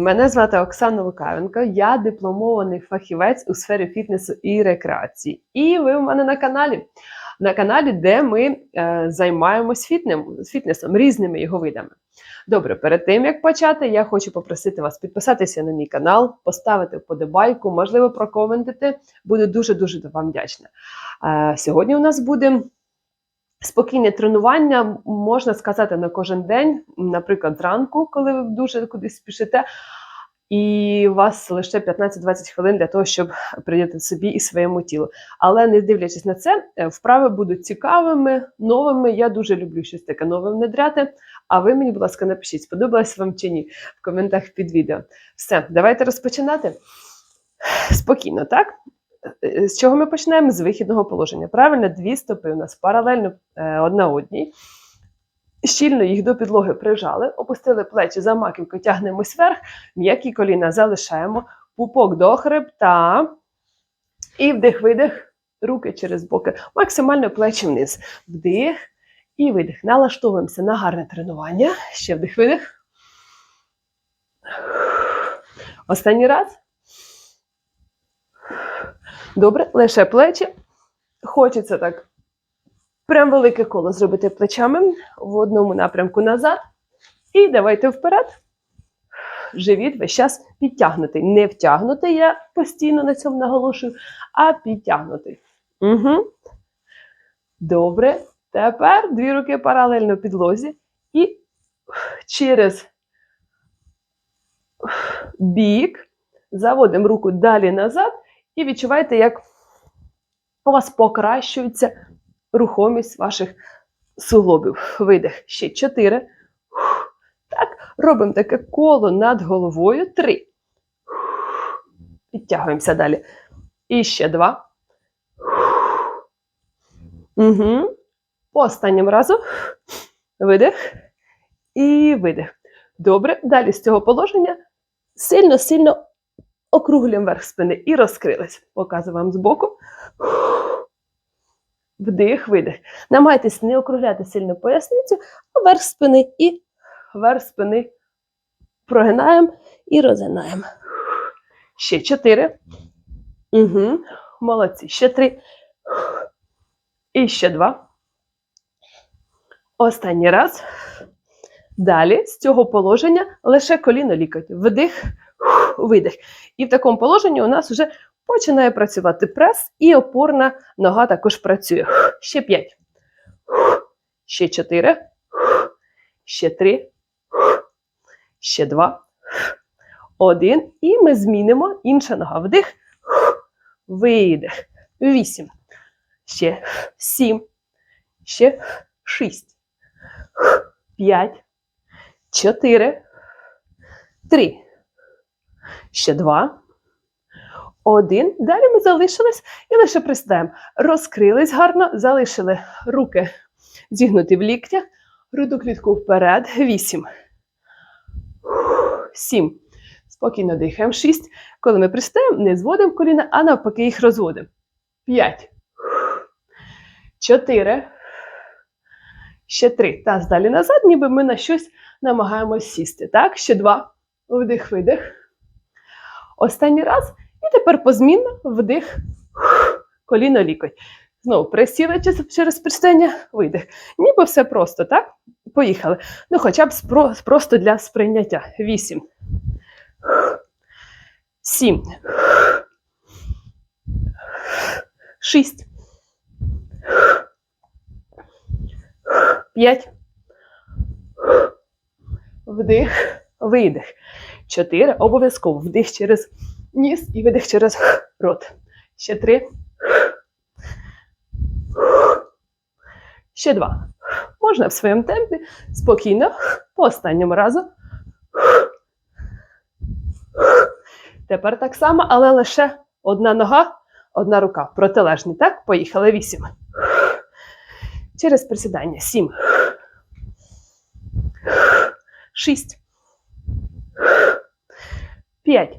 Мене звати Оксана Лукавенко, я дипломований фахівець у сфері фітнесу і рекреації. І ви в мене на каналі. На каналі, де ми е, займаємось фітнем, фітнесом, різними його видами. Добре, перед тим як почати, я хочу попросити вас підписатися на мій канал, поставити вподобайку, можливо, прокоментити. Буду дуже-дуже вам вдячна. Е, сьогодні у нас буде спокійне тренування, можна сказати, на кожен день, наприклад, зранку, коли ви дуже кудись спішите. І у вас лише 15-20 хвилин для того, щоб прийняти собі і своєму тілу. Але не дивлячись на це, е, вправи будуть цікавими, новими. Я дуже люблю щось таке нове внедряти. А ви мені, будь ласка, напишіть, сподобалось вам чи ні в коментах під відео. Все, давайте розпочинати. Спокійно, так? Е, З чого ми почнемо? З вихідного положення. Правильно, дві стопи у нас паралельно е, одна одній. Щільно їх до підлоги прижали, опустили плечі за маківку, тягнемось вверх, м'які коліна залишаємо, пупок до хребта. І вдих-видих, руки через боки, максимально плечі вниз. Вдих і видих. Налаштовуємося на гарне тренування. Ще вдих-видих. Останній раз. Добре, лише плечі. Хочеться так. Прям велике коло зробити плечами в одному напрямку назад. І давайте вперед. Живіт весь час підтягнутий. Не втягнутий, я постійно на цьому наголошую, а підтягнутий. Угу. Добре. Тепер дві руки паралельно підлозі. І через бік заводимо руку далі назад. І відчувайте, як у вас покращується рухомість ваших суглобів. Видих. Ще чотири. Так, робимо таке коло над головою. Три. Підтягуємося далі. І ще два. Угу. По останньому разу. Видих. І видих. Добре. Далі з цього положення сильно-сильно округлюємо верх спини і розкрились. Показую вам збоку. Вдих, видих. Намагайтесь не округляти сильно поясницю, а верх спини і верх спини прогинаємо і розгинаємо. Ще чотири. Угу. Молодці. Ще три. І ще два. Останній раз. Далі з цього положення лише коліно лікоть. Вдих, видих. І в такому положенні у нас вже починає працювати прес, і опорна нога також працює. Ще 5. Ще 4. Ще 3. Ще 2. 1. І ми змінимо інша нога. Вдих. Видих. 8. Ще 7. Ще 6. 5. 4. 3. Ще 2. Один. Далі ми залишились і лише пристаємо. Розкрились гарно, залишили руки зігнуті в ліктях, грудну клітку вперед. Вісім. Сім. Спокійно дихаємо. Шість. Коли ми пристаємо, не зводимо коліна, а навпаки їх розводимо. П'ять. Чотири. Ще три. Таз далі назад, ніби ми на щось намагаємось сісти. Так, ще два. Вдих, видих. Останній раз. І тепер позмінно вдих, коліно лікоть. Знову присіли через пристання, видих. Ніби все просто, так? Поїхали. Ну, хоча б спро, просто для сприйняття. Вісім. Сім. Шість. П'ять. Вдих, видих. Чотири. Обов'язково вдих через ніс і видих через рот. Ще три. Ще два. Можна в своєму темпі спокійно по останньому разу. Тепер так само, але лише одна нога, одна рука. Протилежний. Так? Поїхали. Вісім. Через присідання. Сім. Шість. П'ять.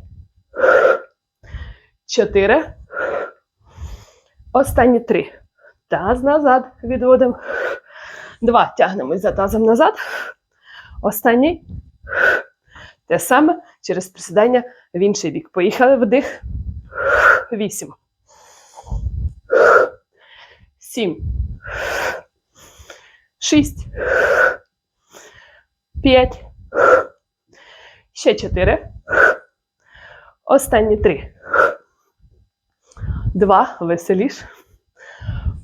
Чотири. Останні три. Таз назад відводимо. Два. Тягнемось за тазом назад. Останній. Те саме через присідання в інший бік. Поїхали вдих. Вісім. Сім. Шість. П'ять. Ще чотири. Останні три. Два. Веселіш.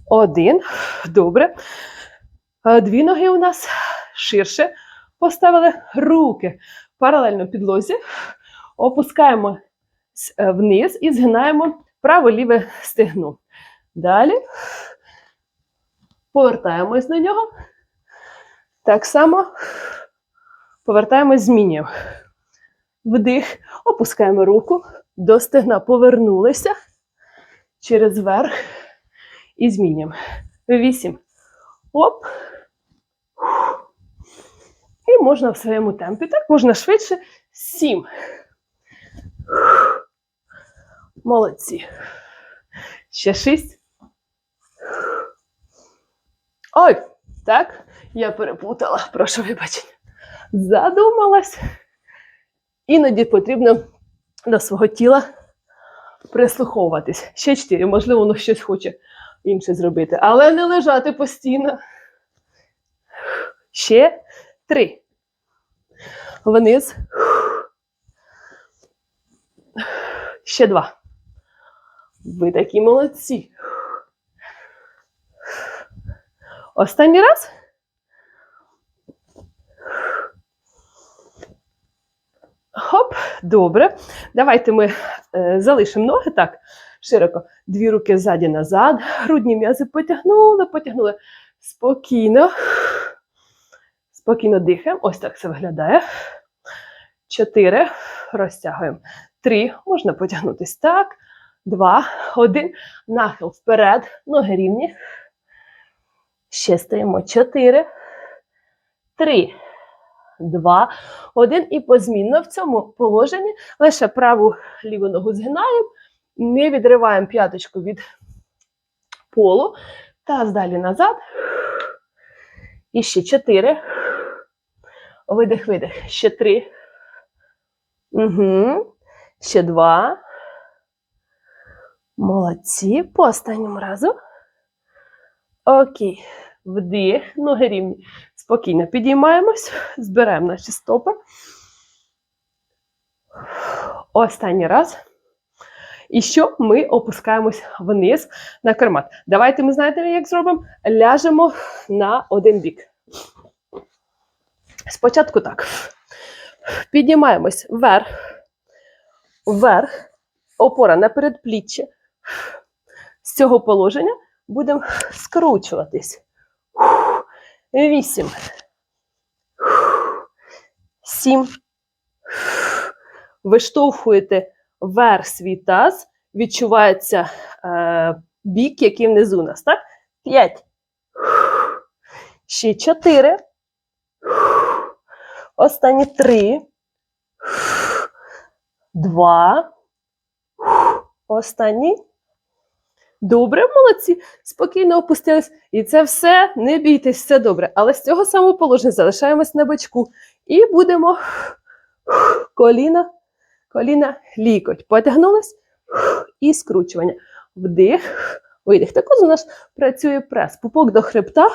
Один. Добре. Е, Дві ноги у нас ширше. Поставили руки паралельно підлозі. Опускаємо е, вниз і згинаємо право-ліве стегно. Далі повертаємось на нього. Так само повертаємось, змінюємо. Вдих, опускаємо руку, до стегна повернулися через верх і змінюємо. Вісім. Оп. І можна в своєму темпі. Так, можна швидше. Сім. Молодці. Ще шість. Ой, так, я переплутала, прошу вибачення. Задумалась. Іноді потрібно до свого тіла прислуховуватись. Ще чотири, можливо, воно щось хоче інше зробити, але не лежати постійно. Ще три. Вниз. Ще два. Ви такі молодці. Останній раз. Хоп, добре. Давайте ми е, залишимо ноги так широко. Дві руки ззаді назад. Грудні м'язи потягнули, потягнули. Спокійно. Спокійно дихаємо. Ось так це виглядає. Чотири. Розтягуємо. Три. Можна потягнутись так. Два. Один. Нахил вперед. Ноги рівні. Ще стоїмо. Чотири. Три. Два. Один. І позмінно в цьому положенні лише праву ліву ногу згинаємо. Не відриваємо п'яточку від полу. Таз далі назад. І ще чотири. Видих, видих. Ще три. Угу. Ще два. Молодці. По останньому разу. Окей. Вдих. Ноги рівні. Спокійно підіймаємось. Зберемо наші стопи. Останній раз. І що ми опускаємось вниз на кармат. Давайте ми знаєте, як зробимо? Ляжемо на один бік. Спочатку так. Піднімаємось вверх, вверх, опора на передпліччя. З цього положення будемо скручуватись. Вісім. Сім. Виштовхуєте вверх свій таз, відчувається е, бік, який внизу у нас, так? П'ять. Ще чотири. Останні три. Два. Останній. Добре, молодці. Спокійно опустились. І це все, не бійтесь, все добре. Але з цього самого положення залишаємось на бочку. І будемо коліна, коліна, лікоть. Потягнулись і скручування. Вдих, видих. Також у нас працює прес. Пупок до хребта.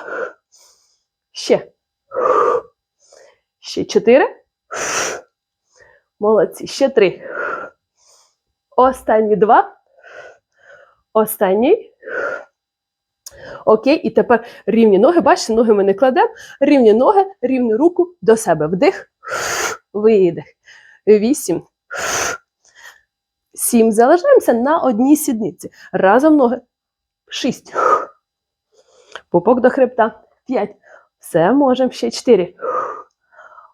Ще. Ще чотири. Молодці. Ще три. Останні два. Останній. Окей, і тепер рівні ноги. Бачите, ноги ми не кладемо. Рівні ноги, рівну руку до себе. Вдих, видих. Вісім. Сім. Залишаємося на одній сідниці. Разом ноги. Шість. Пупок до хребта. П'ять. Все, можемо. Ще чотири.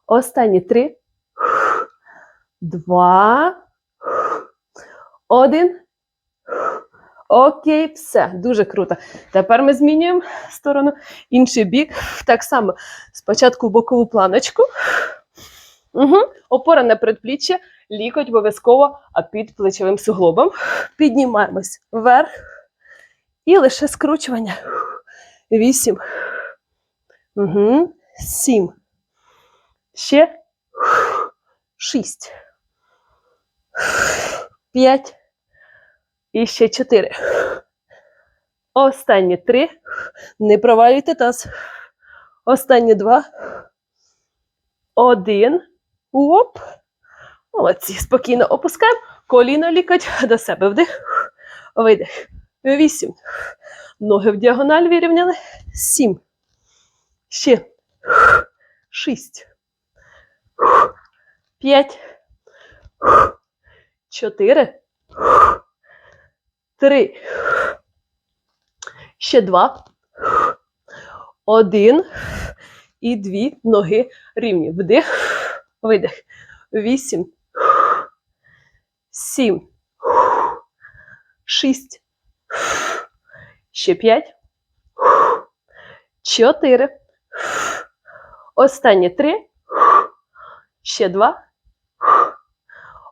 Останні три. Два. Один. Окей, все, дуже круто. Тепер ми змінюємо сторону, інший бік. Так само. Спочатку бокову планочку. Угу. Опора на предпліччя, лікоть обов'язково, а під плечовим суглобом. Піднімаємось вверх. І лише скручування. Вісім. Угу. Сім. Ще. Шість. П'ять. І ще чотири. Останні три. Не провалюйте таз. Останні два. Один. Оп. Молодці. Спокійно опускаємо. Коліно лікоть до себе. Вдих. Видих. Вісім. Ноги в діагональ вирівняли. Сім. Ще. Шість. П'ять. Чотири. Три. Ще два. Один. І дві ноги рівні. Вдих. Видих. Вісім. Сім. Шість. Ще п'ять. Чотири. Останні три. Ще два.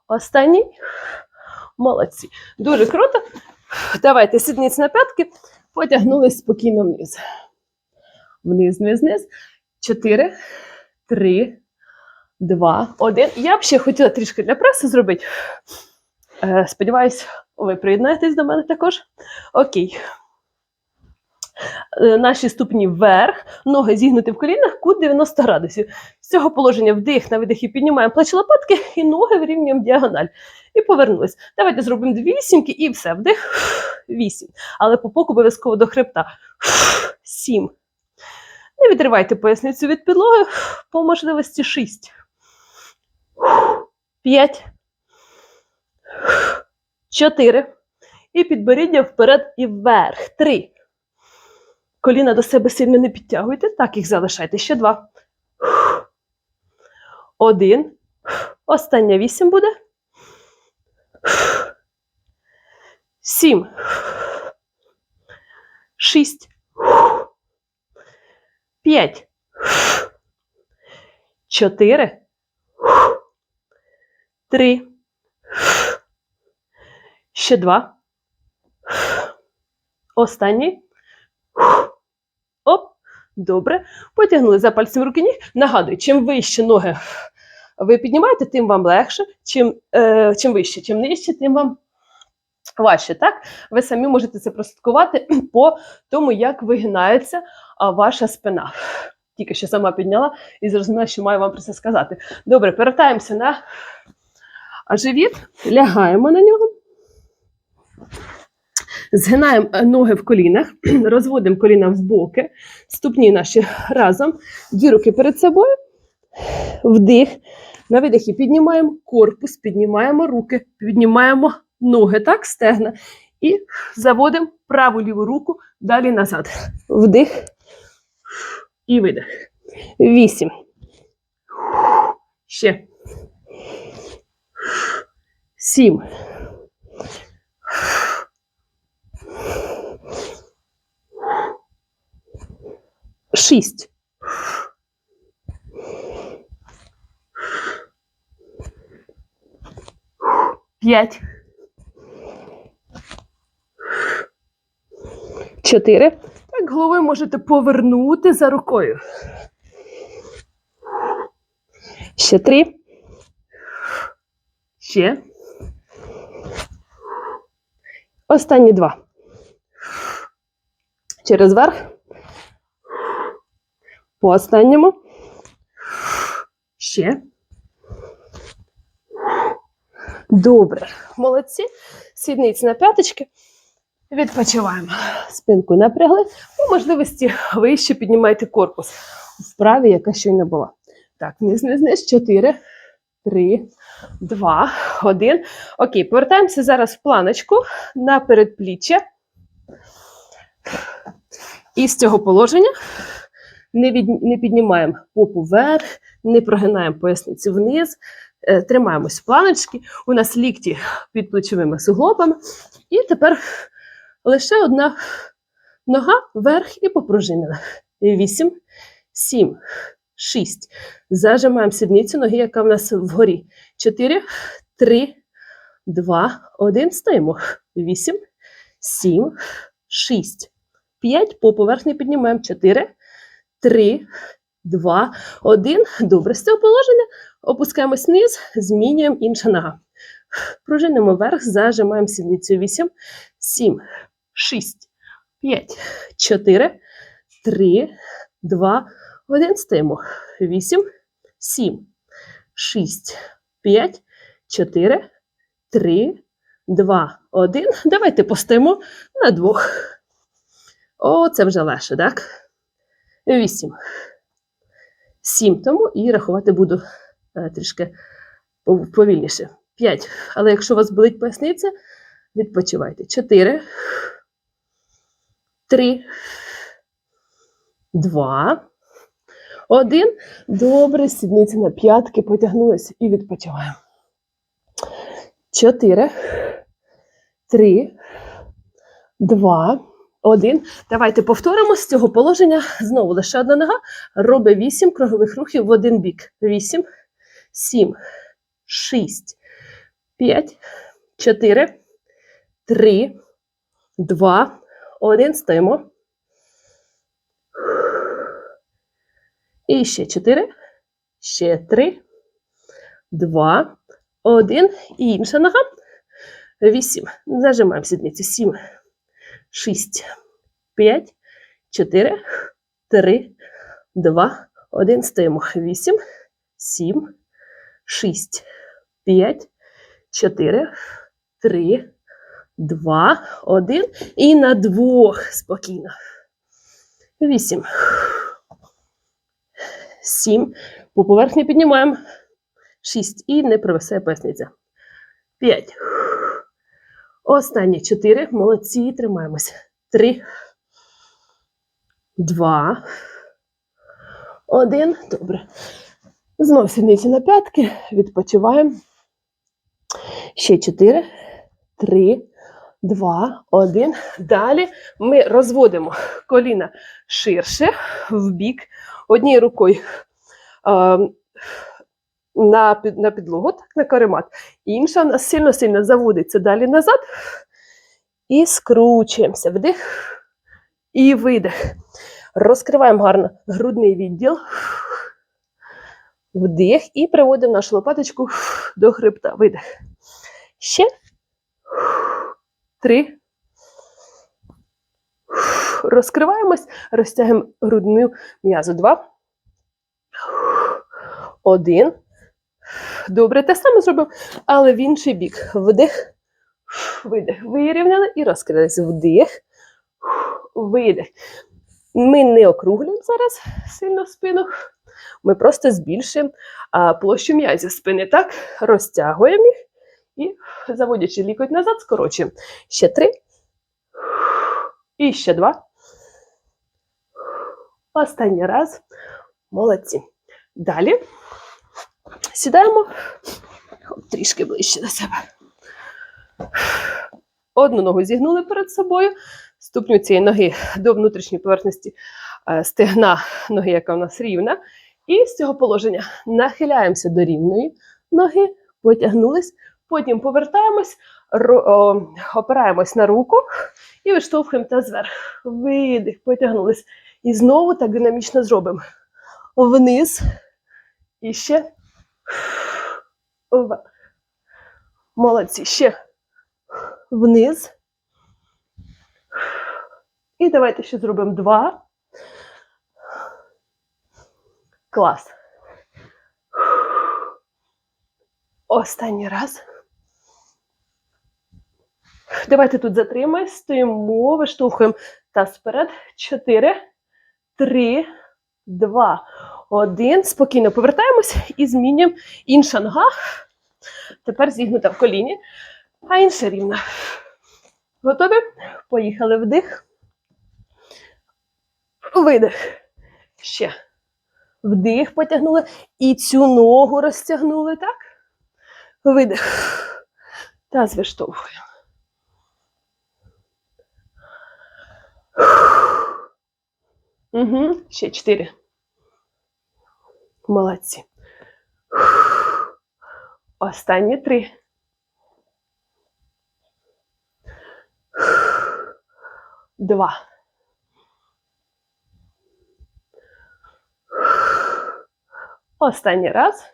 Останній. Молодці. Дуже круто. Давайте сідниць на п'ятки. Потягнулись спокійно вниз. Вниз, вниз, вниз. Чотири, три, два, один. Я б ще хотіла трішки для преси зробити. Е, сподіваюсь, ви приєднаєтесь до мене також. Окей. Е, Наші ступні вверх, ноги зігнуті в колінах, кут 90 градусів. З цього положення вдих на видихі піднімаємо плечі лопатки і ноги вирівнюємо діагональ. І повернулись. Давайте зробимо дві вісімки і все. Вдих. Вісім. Але по боку обов'язково до хребта. Сім. Не відривайте поясницю від підлоги. По можливості шість. П'ять. Чотири. І підборіддя вперед і вверх. Три. Коліна до себе сильно не підтягуйте. Так, їх залишайте. Ще два. Один. Остання вісім буде. Сім. Шість. П'ять. Чотири. Три. Ще два. Останній. Добре. Потягнули за пальцем руки ніг. Нагадую, чим вище ноги ви піднімаєте, тим вам легше. Чим, е, чим вище, чим нижче, тим вам важче. Так? Ви самі можете це прослідкувати по тому, як вигинається ваша спина. Тільки що сама підняла і зрозуміла, що маю вам про це сказати. Добре, повертаємося на живіт, лягаємо на нього. Згинаємо е, ноги в колінах, розводимо коліна в боки, ступні наші разом, дві руки перед собою, вдих, на видихі піднімаємо корпус, піднімаємо руки, піднімаємо ноги, так, стегна. І заводимо праву ліву руку далі назад. Вдих і видих. Вісім. Ще. Сім. Шість. П'ять. Чотири. Так, головою можете повернути за рукою. Ще три. Ще. Останні два. Через верх. По останньому. Ще. Добре. Молодці. Сідниці на п'яточки. Відпочиваємо. Спинку напрягли. По можливості вище піднімайте корпус. Вправі, яка щойно була. Так, вниз, вниз, вниз. Чотири, три, два, один. Окей, повертаємося зараз в планочку на передпліччя. І з цього положення не, від, не піднімаємо попу вверх, не прогинаємо поясниці вниз. Е, Тримаємось в планочці. У нас лікті під плечовими суглобами. І тепер лише одна нога вверх і попружинила. Вісім, сім, шість. Зажимаємо сідницю ноги, яка в нас вгорі. Чотири, три, два, один. Стоїмо. Вісім, сім, шість, п'ять. По поверхні піднімаємо. Чотири, три, два, один. Добре. З цього положення опускаємось вниз, змінюємо інша нога. Пружинимо вверх, зажимаємо сідницю 8, 7, 6, 5, 4, 3, 2, 1. Стоїмо. 8, 7, 6, 5, 4, 3, 2, 1. Давайте постоїмо на двох. О, це вже легше, так? 8. 7 тому і рахувати буду е, трішки повільніше. 5. Але якщо у вас болить поясниця, відпочивайте. 4. 3. 2. 1. Добре, сідниці на п'ятки потягнулися і відпочиваємо. 4. 3. 2. 1. Давайте повторимо з цього положення. Знову лише одна нога. Робить 8 кругових рухів в один бік. 8, 7, 6, 5, 4, 3, 2, 1. Стоїмо. І ще 4, ще 3, 2, 1. І інша нога. 8. Зажимаємо сідницю. 7, 6, 5, 4, 3, 2, 1. Стоїмо. 8, 7, 6, 5, 4, 3, 2, 1. І на двох спокійно. 8. 7. По поверхні піднімаємо. 6. І не провисає поясниця. 5. Останні 4. Молодці. Тримаємося. 3. 2. 1. Добре. Знов сідниці на п'ятки. Відпочиваємо. Ще 4. 3. 2, 1. Далі ми розводимо коліна ширше в бік, однією рукою е, на, під- на підлогу, так, на каремат. Інша нас сильно-сильно заводиться далі назад. І скручуємося. Вдих і видих. Розкриваємо гарно грудний відділ. Вдих і приводимо нашу лопаточку до хребта. Видих. Ще. Три. Розкриваємось, розтягуємо грудну м'язу. Два. Один. Добре, те саме зробимо, але в інший бік. Вдих, видих. Вирівняли і розкрились. Вдих, видих. Ми не округлюємо зараз сильно спину. Ми просто збільшуємо площу м'язів спини. Так, розтягуємо їх і, заводячи лікоть назад, скорочуємо. Ще три. І ще два. Останній раз. Молодці. Далі сідаємо трішки ближче до себе. Одну ногу зігнули перед собою, ступню цієї ноги до внутрішньої поверхності е, стегна ноги, яка у нас рівна. І з цього положення нахиляємося до рівної ноги, потягнулись, потім повертаємось, опираємось на руку і виштовхуємо таз вверх. Видих, потягнулись. І знову так динамічно зробимо. Вниз. І ще. Вверх. Молодці. Ще. Вниз. І давайте ще зробимо два. Клас. Останній раз. Давайте тут затримаємо, стоїмо, виштовхуємо таз вперед. Чотири, три, два, один. Спокійно повертаємось і змінюємо інша нога. Тепер зігнута в коліні, а інша рівна. Готові? Поїхали вдих. Видих. Ще. Вдих потягнули. І цю ногу розтягнули, так? Видих. Таз виштовхуємо. Угу. Ще чотири. Молодці. Останні три. Два. Останній раз.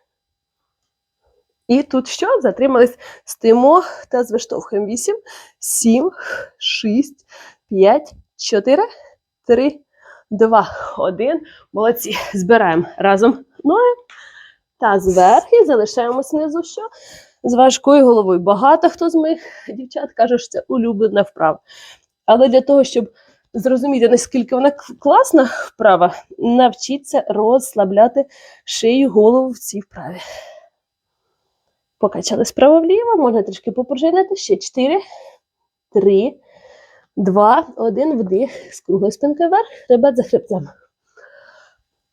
І тут що? Затримались, стоїмо та звиштовхуємо. 8, 7, 6, 5, 4, 3, 2, 1. Молодці. Збираємо разом ноги та зверху залишаємось внизу. Що? З важкою головою. Багато хто з моїх дівчат каже, що це улюблена вправа. Але для того, щоб зрозуміти, наскільки вона класна вправа, навчіться розслабляти шию, голову в цій вправі. Покачали справа вліво, можна трішки попружинити. Ще 4, 3, 2, 1, вдих. З круглої спинки вверх, хребет за хребцем.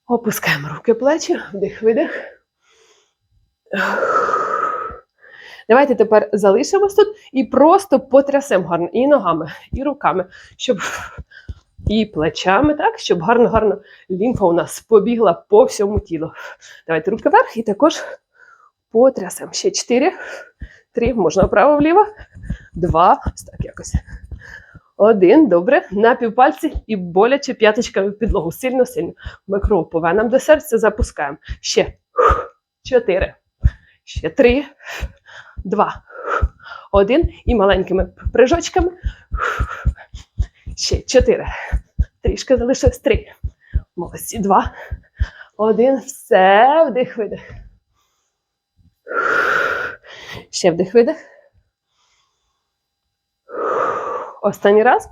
Опускаємо руки, плечі, вдих, видих. Давайте тепер залишимось тут і просто потрясемо гарно і ногами, і руками, щоб і плечами, так, щоб гарно-гарно лімфа у нас побігла по всьому тілу. Давайте руки вверх і також потрясемо. Ще 4, 3, можна вправо-вліво, 2, так якось. Один, добре, на півпальці і боляче п'яточками в підлогу. Сильно, сильно. Ми кров по до серця запускаємо. Ще чотири, ще три, два, один. І маленькими прыжочками. Ще чотири. Трішки залишилось три. Молодці. Два. Один. Все. Вдих, видих. Ще вдих, видих. Останній раз.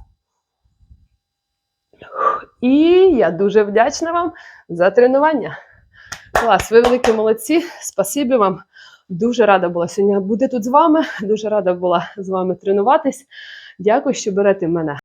І я дуже вдячна вам за тренування. Клас, ви великі молодці. Спасибі вам. Дуже рада була сьогодні бути тут з вами. Дуже рада була з вами тренуватись. Дякую, що берете мене